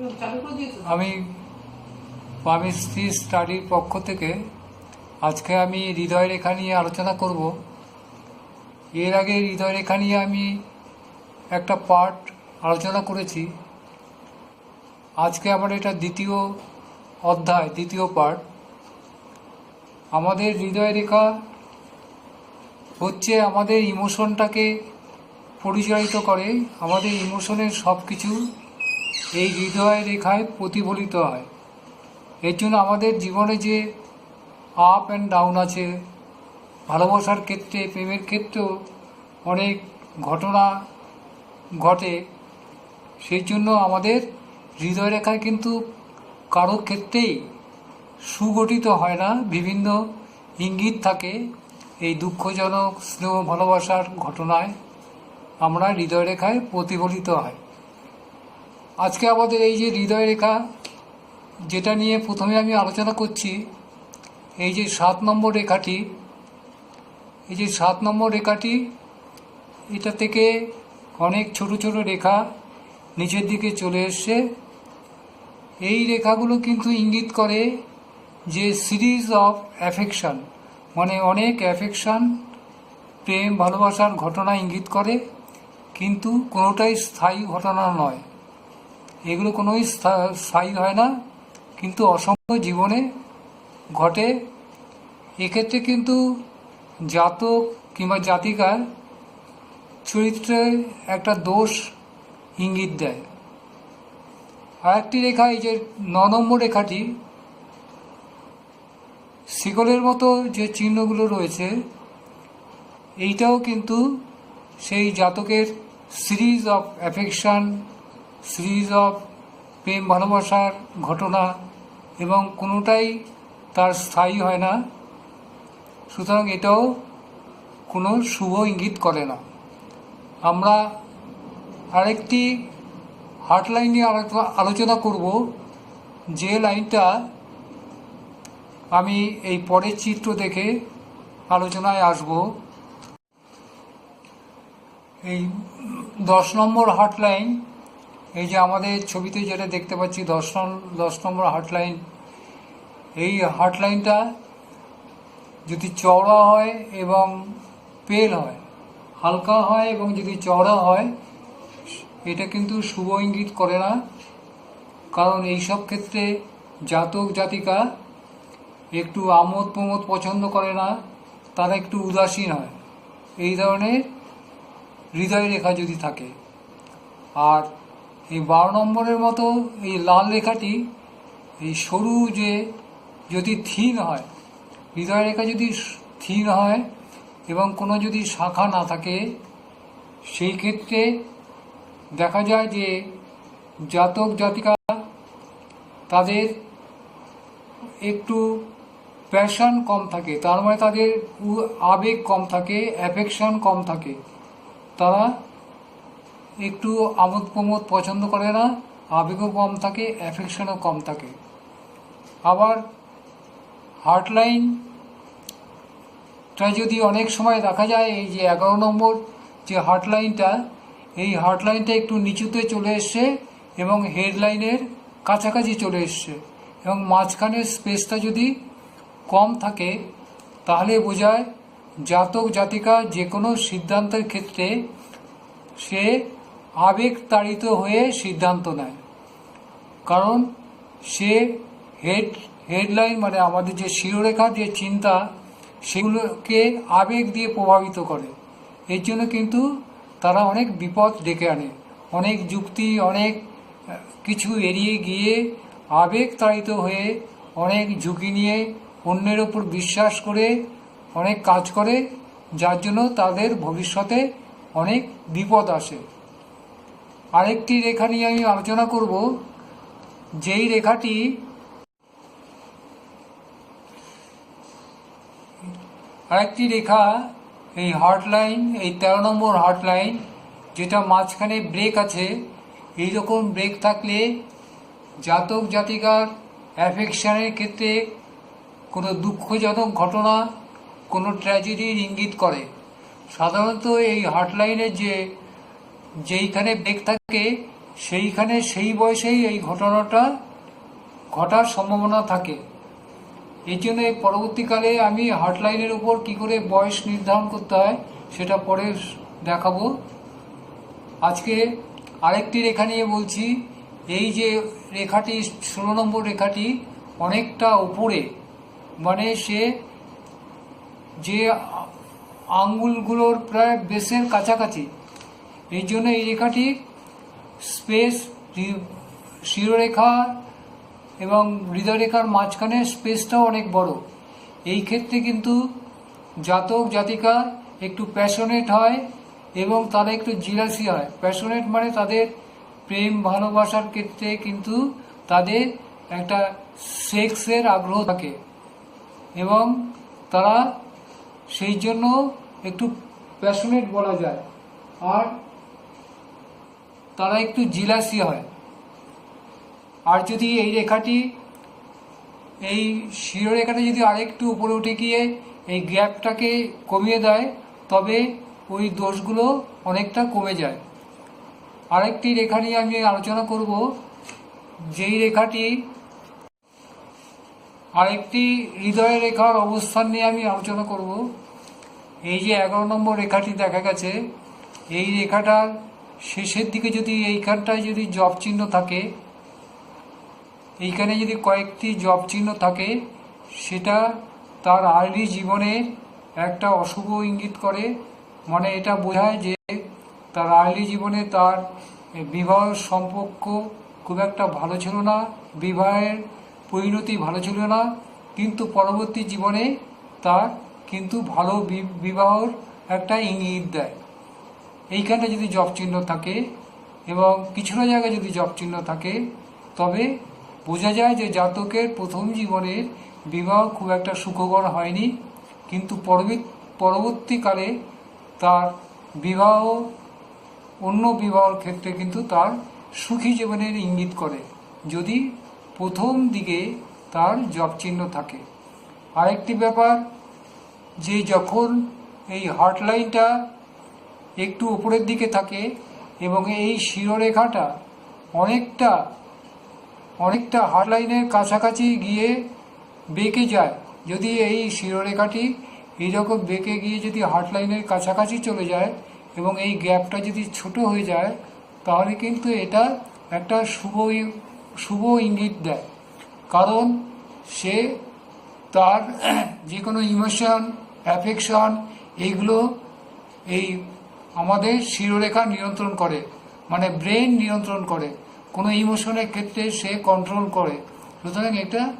আমি স্বামী স্ত্রী স্টাডির পক্ষ থেকে আজকে আমি হৃদয় রেখা নিয়ে আলোচনা করব। এর আগে হৃদয় রেখা নিয়ে আমি একটা পার্ট আলোচনা করেছি। আজকে আমার এটা দ্বিতীয় অধ্যায়, দ্বিতীয় পার্ট। আমাদের হৃদয় রেখা হচ্ছে আমাদের ইমোশনটাকে পরিচালিত করে, আমাদের ইমোশনের সব কিছু এই হৃদয় রেখায় প্রতিফলিত হয়। এর জন্য আমাদের জীবনে যে আপ অ্যান্ড ডাউন আছে, ভালোবাসার ক্ষেত্রে, প্রেমের ক্ষেত্রেও অনেক ঘটনা ঘটে, সেই জন্য আমাদের হৃদয় রেখায় কিন্তু কারও ক্ষেত্রেই সুগঠিত হয় না। বিভিন্ন ইঙ্গিত থাকে এই দুঃখজনক স্নেহ ভালোবাসার ঘটনায়। আমরা হৃদয় রেখায় প্রতিফলিত হয়। আজকে আমাদের এই যে হৃদয় রেখা, যেটা নিয়ে প্রথমে আমি আলোচনা করছি, এই যে সাত নম্বর রেখাটি, এই যে সাত নম্বর রেখাটি, এটা থেকে অনেক ছোট ছোট রেখা নিচের দিকে চলে এসছে। এই রেখাগুলো কিন্তু ইঙ্গিত করে যে সিরিজ অফ অ্যাফেকশান মানে অনেক অ্যাফেকশান, প্রেম, ভালোবাসার ঘটনা ইঙ্গিত করে, কিন্তু কোনোটাই স্থায়ী ঘটনা নয়। এগুলো কোনোই স্থায়ী হয় না, কিন্তু অসংখ্য জীবনে ঘটে। এক্ষেত্রে কিন্তু জাতক কিংবা জাতিকার চরিত্রে একটা দোষ ইঙ্গিত দেয়। আর একটি রেখা, এই যে ন নম্বর রেখাটি, শিকলের মতো যে চিহ্নগুলো রয়েছে, এইটাও কিন্তু সেই জাতকের series of affection series of প্রেম ভালোবাসার ঘটনা এবং কোনোটাই তার স্থায়ী হয় না। সুতরাং এটাও কোনো শুভ ইঙ্গিত করে না। আমরা আরেকটি হার্টলাইন নিয়ে আলোচনা করব, যে লাইনটা আমি এই পরের চিত্র দেখে আলোচনায় আসব। এই দশ নম্বর হার্টলাইন এই যে আমাদের ছবিতে যেটা দেখতে পাচ্ছি, দশ দশ নম্বর হার্টলাইন এই হার্টলাইনটা যদি চওড়া হয় এবং পেল হয়, হালকা হয় এবং যদি চওড়া হয়, এটা কিন্তু শুভ ইঙ্গিত করে না। কারণ এইসব ক্ষেত্রে জাতক জাতিকা একটু আমোদ প্রমোদ পছন্দ করে না, তারা একটু উদাসীন হয়। এই ধরনের হৃদয় রেখা যদি থাকে। আর এই বারো নম্বরের মতো এই লাল রেখাটি, এই সরু যে, যদি থিন হয়, হৃদয় রেখা যদি থিন হয় এবং কোনো যদি শাখা না থাকে, সেই ক্ষেত্রে দেখা যায় যে জাতক জাতিকা তাদের একটু প্যাশন কম থাকে। তার মানে তাদের আবেগ কম থাকে অ্যাফেকশন কম থাকে। তারা একটু আমোদ প্রমোদ পছন্দ করে না, আবেগও কম থাকে অ্যাফেকশনও কম থাকে। আবার হার্টলাইন টা যদি অনেক সময় দেখা যায়, এই যে এগারো নম্বর যে হার্টলাইনটা এই হার্টলাইনটা একটু নিচুতে চলে এসছে এবং হেডলাইনের কাছাকাছি চলে এসছে এবং মাঝখানের স্পেসটা যদি কম থাকে, তাহলে বোঝায় জাতক জাতিকা যে কোনো সিদ্ধান্তের ক্ষেত্রে সে আবেগ তাড়িত হয়ে সিদ্ধান্ত নেয়। কারণ সে হেড, হেডলাইন মানে আমাদের যে শিরোরেখার যে চিন্তা, সেগুলোকে আবেগ দিয়ে প্রভাবিত করে। এর জন্য কিন্তু তারা অনেক বিপদ ডেকে আনে। অনেক যুক্তি, অনেক কিছু এড়িয়ে গিয়ে আবেগ তাড়িত হয়ে অনেক ঝুঁকি নিয়ে অন্যের ওপর বিশ্বাস করে অনেক কাজ করে, যার জন্য তাদের ভবিষ্যতে অনেক বিপদ আসে। আরেকটি রেখা নিয়ে আমি আলোচনা করব, যেই রেখাটি আরেকটি রেখা, এই হার্টলাইন এই তেরো নম্বর হার্টলাইন যেটা মাঝখানে ব্রেক আছে এই রকম ব্রেক থাকলে জাতক জাতিকার অ্যাফেকশানের ক্ষেত্রে কোনো দুঃখজনক ঘটনা, কোনো ট্র্যাজেডির ইঙ্গিত করে। সাধারণত এই হার্টলাইনের যে যেইখানে ব্রেক থাকে, সেইখানে সেই বয়সেই এই ঘটনাটা ঘটার সম্ভাবনা থাকে। এই জন্য পরবর্তীকালে আমি হার্টলাইনের উপর কি করে বয়স নির্ধারণ করতে হয়, সেটা পরে দেখাবো। আজকে আরেকটি রেখা নিয়ে বলছি, এই যে রেখাটি, ষোলো নম্বর রেখাটি অনেকটা উপরে মানে সে যে আঙ্গুলগুলোর প্রায় বেসের কাছাকাছি এই জন্য এই রেখাটি স্পেস শিরোরেখা এবং হৃদয়রেখার মাঝখানে স্পেসটাও অনেক বড়। এই ক্ষেত্রে কিন্তু জাতক, জাতিকা একটু প্যাশনেট হয় এবং তারা একটু জিলাসি হয়। প্যাশনেট মানে তাদের প্রেম, ভালোবাসার ক্ষেত্রে কিন্তু তাদের একটা সেক্সের আগ্রহ থাকে এবং তারা সেই জন্য একটু প্যাশনেট বলা যায়। আর তারা একটু জিলাসি হয়। আর যদি এই রেখাটি, এই শিরোরেখাটা যদি আরেকটু উপরে উঠে গিয়ে এই গ্যাপটাকে কমিয়ে দেয়, তবে ওই দোষগুলো অনেকটা কমে যায়। আরেকটি রেখা নিয়ে আমি আলোচনা করব। যেই রেখাটি আরেকটি হৃদয় রেখার অবস্থান নিয়ে আমি আলোচনা করব, এই যে এগারো নম্বর রেখাটি দেখা গেছে, এই রেখাটার শেষের দিকে যদি এইখানটায় যদি জব চিহ্ন থাকে, এইখানে যদি কয়েকটি জব চিহ্ন থাকে, সেটা তার আর্লি জীবনের একটা অশুভ ইঙ্গিত করে। মানে এটা বোঝায় যে তার আর্লি জীবনে তার বিবাহ সম্পর্ক খুব একটা ভালো ছিল না, বিবাহের পরিণতি ভালো ছিল না, কিন্তু পরবর্তী জীবনে তার কিন্তু ভালো বিবাহর একটা ইঙ্গিত দেয়। এইখানে যদি জব চিহ্ন থাকে এবং কিছুটা জায়গায় যদি জব চিহ্ন থাকে, তবে বোঝা যায় যে জাতকের প্রথম জীবনের বিবাহ খুব একটা সুখকর হয়নি, কিন্তু পরবর্তীকালে তার বিবাহ, অন্য বিবাহর ক্ষেত্রে কিন্তু তার সুখী জীবনের ইঙ্গিত করে, যদি প্রথম দিকে তার জব চিহ্ন থাকে। আরেকটি ব্যাপার, যে যখন এই হটলাইনটা একটু উপরের দিকে থাকে এবং এই শিরোরেখাটা অনেকটা অনেকটা হারলাইনের কাছাকাছি গিয়ে বেঁকে যায়। যদি এই শিরোরেখাটি এইরকম বেঁকে গিয়ে যদি হার্টলাইনের কাছাকাছি চলে যায় এবং এই গ্যাপটা যদি ছোট হয়ে যায়, তাহলে কিন্তু এটা একটা শুভ শুভ ইঙ্গিত দেয়। কারণ সে তার যে কোনো ইমোশন অ্যাফেকশন এইগুলো, এই আমাদের শিরোরেখা নিয়ন্ত্রণ করে মানে ব্রেন নিয়ন্ত্রণ করে। কোনো ইমোশনের ক্ষেত্রে সে কন্ট্রোল করে। সুতরাং এটা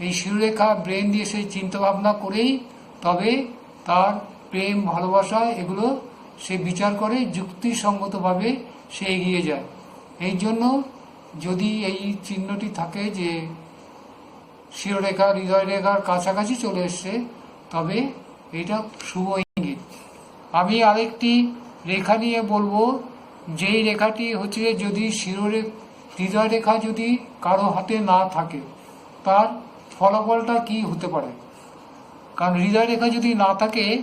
এই শিরোরেখা ব্রেন দিয়ে সে চিন্তা ভাবনা করেই তবে তার প্রেম, ভালোবাসা এগুলো সে বিচার করে, যুক্তিসঙ্গতভাবে সে এগিয়ে যায়। এই জন্য যদি এই চিহ্নটি থাকে যে শিরোরেখা হৃদয় রেখার কাছাকাছি চলে এসছে, তবে এটা শুভ ইঙ্গিত। আমি আরেকটি রেখা নিয়ে বলব, যেই রেখাটি হচ্ছে যদি শিরোরে হৃদয় রেখা যদি কারও হাতে না থাকে, তার ফলাফলটা কি হতে পারে? কারণ হৃদয় রেখা যদি না থাকে,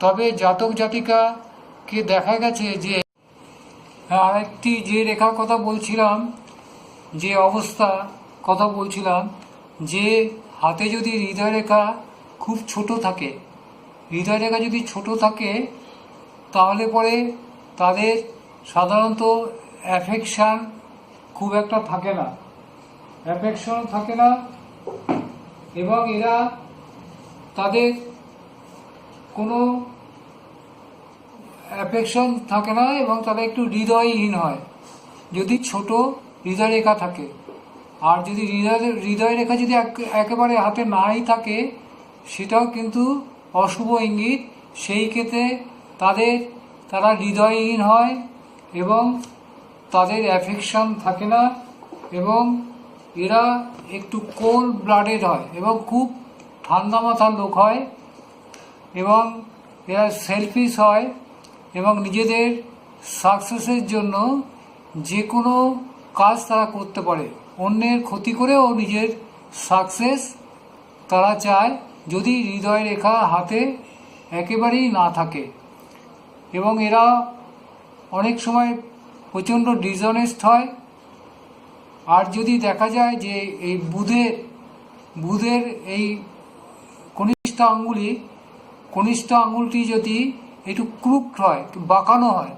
তবে জাতক জাতিকাকে দেখা গেছে যে, আরেকটি যে রেখার কথা বলছিলাম, যে অবস্থা কথা বলছিলাম, যে হাতে যদি হৃদয় রেখা খুব ছোট থাকে, হৃদয় রেখা যদি ছোট থাকে তাহলে পরে তাদের সাধারণত অ্যাফেকশান খুব একটা থাকে না। অ্যাফেকশন থাকে না এবং এরা তাদের কোনো অ্যাফেকশন থাকে না এবং তারা একটু হৃদয়হীন হয়। যদি ছোট হৃদয় রেখা থাকে, আর যদি হৃদয় হৃদয় রেখা যদি এক- একেবারে হাতে নাই থাকে, সেটাও কিন্তু অশুভ ইঙ্গিত। সেই ক্ষেত্রে তাদের, তারা হৃদয়হীন হয় এবং তাদের অ্যাফেকশন থাকে না এবং এরা একটু কোল্ড ব্লাডেড হয় এবং খুব ঠান্ডা মাথার লোক হয় এবং এরা সেলফিশ হয় এবং নিজেদের সাকসেসের জন্য যে কোনো কাজ তারা করতে পারে। অন্যের ক্ষতি করেও নিজের সাকসেস তারা চায় যদি হৃদয় রেখা হাতে একেবারেই না থাকে। এবং এরা অনেক সময় প্রচণ্ড ডিজনেস্ট হয়। আর যদি দেখা যায় যে এই বুধের বুধের এই কনিষ্ঠ আঙ্গুলি কনিষ্ঠ আঙ্গুলটি যদি একটু ক্রুক্ট হয় বাঁকানো হয়,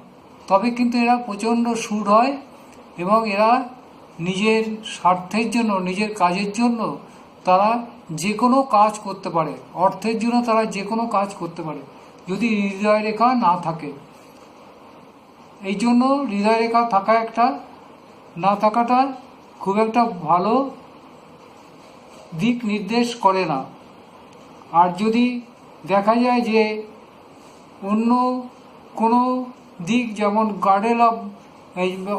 তবে কিন্তু এরা প্রচণ্ড সুর হয় এবং এরা নিজের স্বার্থের জন্য, নিজের কাজের জন্য তারা যে কোনো কাজ করতে পারে। অর্থের জন্য তারা যে কোনো কাজ করতে পারে। যদি হৃদয় রেখা না থাকে। এই জন্য হৃদয় রেখা থাকা একটা, না থাকাটা খুব একটা ভালো দিক নির্দেশ করে না। আর যদি দেখা যায় যে অন্য কোনো দিক যেমন গার্ডেল অফ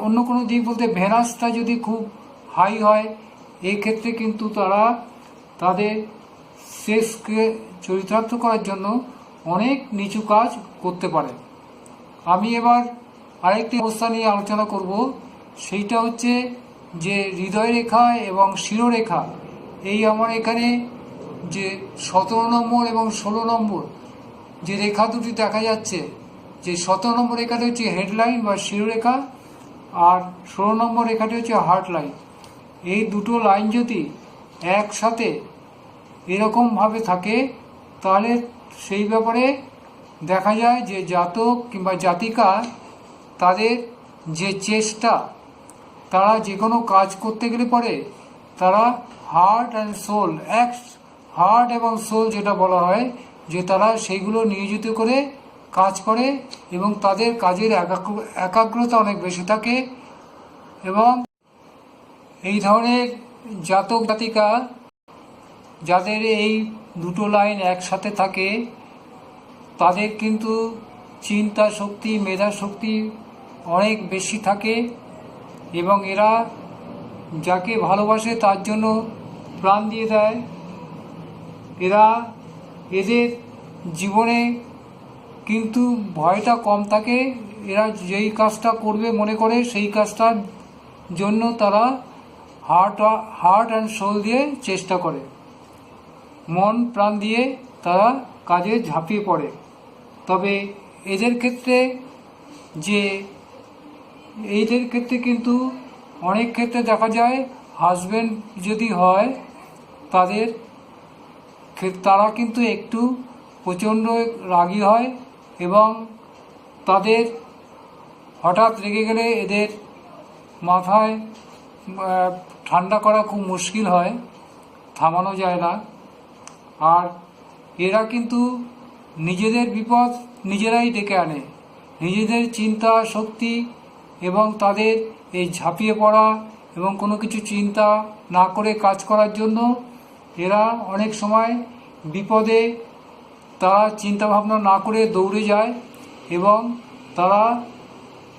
অন্য কোনো দিক বলতে ভেনাসটা যদি খুব হাই হয়, এই ক্ষেত্রে কিন্তু তারা তাদের শেষকে চরিতার্থ করার জন্য অনেক নিচু কাজ করতে পারে। আমি এবার আরেকটি অবস্থা নিয়ে আলোচনা করব। সেইটা হচ্ছে যে হৃদয় রেখা এবং শিরোরেখা, এই আমার এখানে যে সতেরো নম্বর এবং ষোলো নম্বর যে রেখা দুটি দেখা যাচ্ছে, যে সতেরো নম্বর রেখাটি হচ্ছে হেডলাইন বা শিরোরেখা আর ষোলো নম্বর রেখাটি হচ্ছে হার্ট লাইন এই দুটো লাইন যদি একসাথে এরকমভাবে থাকে, তাহলে সেই ব্যাপারে দেখা যায় যে জাতক কিংবা জাতিকা তাদের যে চেষ্টা, তারা যে কোনো কাজ করতে গেলে পরে তারা হার্ট অ্যান্ড সোল এক হার্ট এবং সোল যেটা বলা হয়, যে তারা সেইগুলো নিয়োজিত করে কাজ করে এবং তাদের কাজের একাগ্র- একাগ্রতা অনেক বেশি থাকে এবং এই ধরনের জাতক জাতিকা যাদের এই দুটো লাইন একসাথে থাকে, তাদের কিন্তু চিন্তা শক্তি, মেধা শক্তি অনেক বেশি থাকে এবং এরা যাকে ভালোবাসে তার জন্য প্রাণ দিয়ে দেয়। এরা এদের জীবনে কিন্তু ভয়টা কম থাকে, এরা যেই কাজটা করবে মনে করে সেই কাজটার জন্য তারা হার্ট হার্ট অ্যান্ড সোল দিয়ে চেষ্টা করে। মন প্রাণ দিয়ে তারা কাজে ঝাঁপিয়ে পড়ে। তবে এদের ক্ষেত্রে যে এইদের ক্ষেত্রে কিন্তু অনেক ক্ষেত্রে দেখা যায় হাজব্যান্ড যদি হয়, তাদের তারা কিন্তু একটু প্রচণ্ড রাগী হয় এবং তাদের হঠাৎ রেগে গেলে এদের মাথায় ঠান্ডা করা খুব মুশকিল হয়, থামানো যায় না। আর এরা কিন্তু নিজেদের বিপদ নিজেরাই ডেকে আনে। নিজেদের চিন্তা, শক্তি এবং তাদের এই ঝাঁপিয়ে পড়া এবং কোনো কিছু চিন্তা না করে কাজ করার জন্য এরা অনেক সময় বিপদে তারা চিন্তা ভাবনা না করে দৌড়ে যায় এবং তারা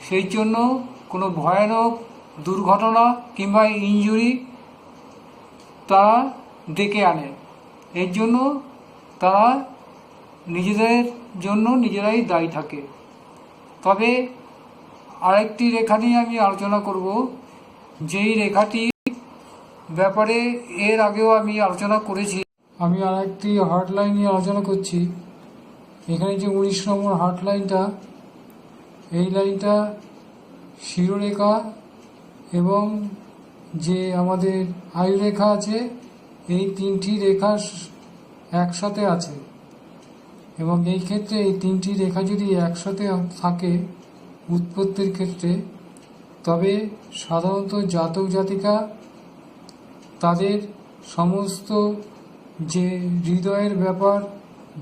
সেই জন্য কোনো ভয়ানক দুর্ঘটনা কিংবা ইনজুরি তারা ডেকে আনে। এর জন্য তারা নিজেদের জন্য নিজেরাই দায়ী থাকে। তবে আরেকটি রেখা নিয়ে আমি আলোচনা করব। যেই রেখাটি ব্যাপারে এর আগেও আমি আলোচনা করেছি, আমি আরেকটি হার্টলাইন নিয়ে আলোচনা করছি। এখানে যে উনিশ নম্বর হার্টলাইনটা, এই লাইনটা শিরোরেখা এবং যে আমাদের আয়ুরেখা আছে এই তিনটি রেখা একসাথে আছে। এবং এই ক্ষেত্রে এই তিনটি রেখা যদি একসাথে থাকে উৎপত্তির ক্ষেত্রে, তবে সাধারণত জাতক জাতিকা তাদের সমস্ত যে হৃদয়ের ব্যাপার,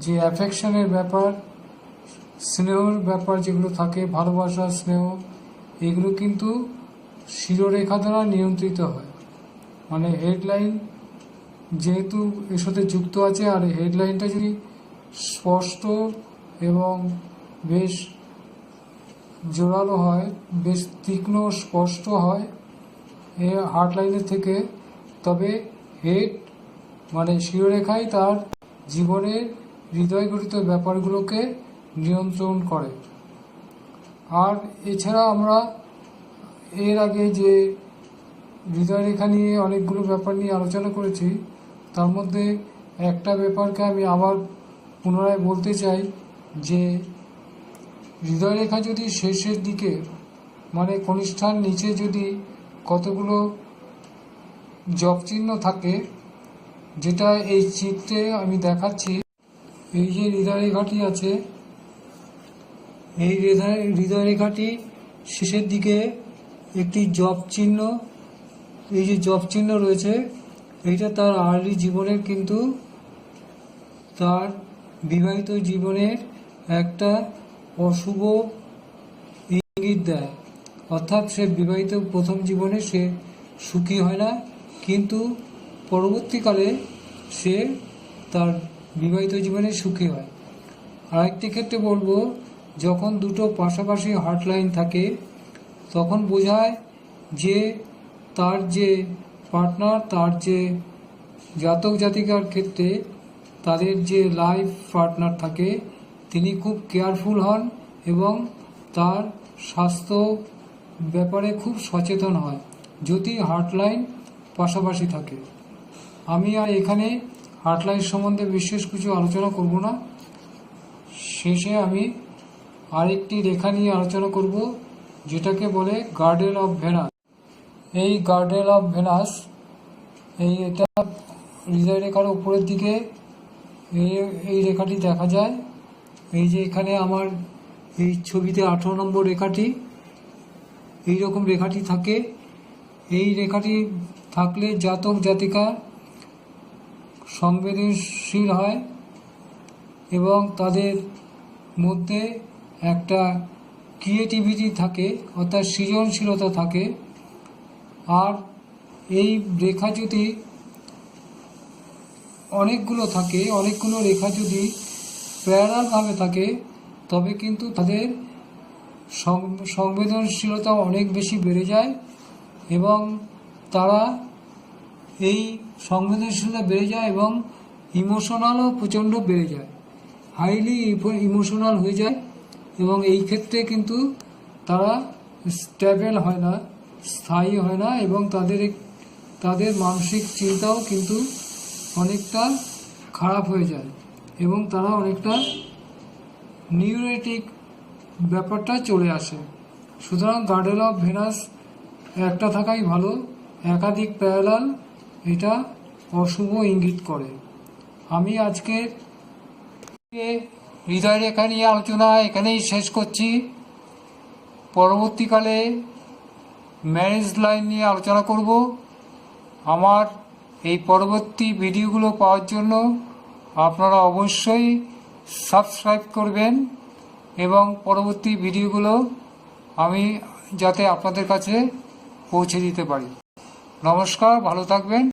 যে অ্যাফেকশনের ব্যাপার, স্নেহর ব্যাপার যেগুলো থাকে, ভালোবাসা, স্নেহ, এগুলো কিন্তু শিরোরেখা দ্বারা নিয়ন্ত্রিত হয়। মানে হেডলাইন যেহেতু এর সাথে যুক্ত আছে, আর হেডলাইনটা যদি স্পষ্ট এবং বেশ জোরালো হয়, বেশ তীক্ষ্ণ স্পষ্ট হয় এ হার্টলাইনের থেকে, তবে হেড মানে শিরোরেখাই তার জীবনের হৃদয়গঠিত ব্যাপারগুলোকে নিয়ন্ত্রণ করে। আর এছাড়া আমরা এর আগে যে হৃদয়রেখা নিয়ে অনেকগুলো ব্যাপার নিয়ে আলোচনা করেছি তার মধ্যে একটা ব্যাপারকে আমি আবার পুনরায় বলতে চাই যে হৃদয়রেখা যদি শেষের দিকে মানে কনিষ্ঠার নিচে যদি কতগুলো চিহ্ন থাকে, যেটা এই চিত্রে আমি দেখাচ্ছি, এই যে হৃদয় রেখাটি আছে, এই হৃদয় হৃদয় রেখাটি শেষের দিকে একটি জব চিহ্ন এই যে জব চিহ্ন রয়েছে এইটা তার আর্লি জীবনের কিন্তু তার বিবাহিত জীবনের একটা অশুভ ইঙ্গিত দেয়। অর্থাৎ সে বিবাহিত প্রথম জীবনে সে সুখী হয় না, কিন্তু পরবর্তীকালে সে তার বিবাহিত জীবনে সুখী হয়। আরেকটি ক্ষেত্রে বলব, যখন দুটো পাশাপাশি হটলাইন থাকে, তখন বোঝায় যে তার যে পার্টনার তার যে জাতক জাতিকার ক্ষেত্রে তাদের যে লাইফ পার্টনার থাকে, তিনি খুব কেয়ারফুল হন এবং তার স্বাস্থ্য ব্যাপারে খুব সচেতন হয়, যদি হার্টলাইন পাশাপাশি থাকে। আমি আর এখানে হার্টলাইন সম্বন্ধে বিশেষ কিছু আলোচনা করব না। শেষে আমি আরেকটি রেখা নিয়ে আলোচনা করব, যেটাকে বলে গার্ডেন অফ ভেনাস এই গার্ডেল অফ ভেনাস এই এটা হৃদয় রেখার উপরের দিকে, এই এই রেখাটি দেখা যায়। এই যে এখানে আমার এই ছবিতে আঠেরো নম্বর রেখাটি এই রকম রেখাটি থাকে। এই রেখাটি থাকলে জাতক জাতিকা সংবেদনশীল হয় এবং তাদের মধ্যে একটা ক্রিয়েটিভিটি থাকে, অর্থাৎ সৃজনশীলতা থাকে। আর এই রেখা যদি অনেকগুলো থাকে, অনেকগুলো রেখা যদি প্যারালভাবে থাকে, তবে কিন্তু তাদের সংবেদনশীলতা অনেক বেশি বেড়ে যায় এবং তারা এই সংবেদনশীলতা বেড়ে যায় এবং ইমোশনালও প্রচণ্ড বেড়ে যায়। হাইলি ইমোশনাল হয়ে যায় এবং এই ক্ষেত্রে কিন্তু তারা স্টেবল হয় না। স্থায়ী হয় না এবং তাদের তাদের মানসিক চিন্তাও কিন্তু অনেকটা খারাপ হয়ে যায় এবং তারা অনেকটা নিউরেটিক ব্যাপারটা চলে আসে। সুতরাং গার্ডেল অফ ভেনাস একটা থাকাই ভালো, একাধিক প্যারালাল এটা অশুভ ইঙ্গিত করে। আমি আজকে হৃদয় রেখা নিয়ে আলোচনা এখানেই শেষ করছি। পরবর্তীকালে ম্যারেজ লাইন নিয়ে আলোচনা করব। আমার এই পরবর্তী ভিডিওগুলো পাওয়ার জন্য আপনারা অবশ্যই সাবস্ক্রাইব করবেন এবং পরবর্তী ভিডিওগুলো আমি যাতে আপনাদের কাছে পৌঁছে দিতে পারি। নমস্কার, ভালো থাকবেন।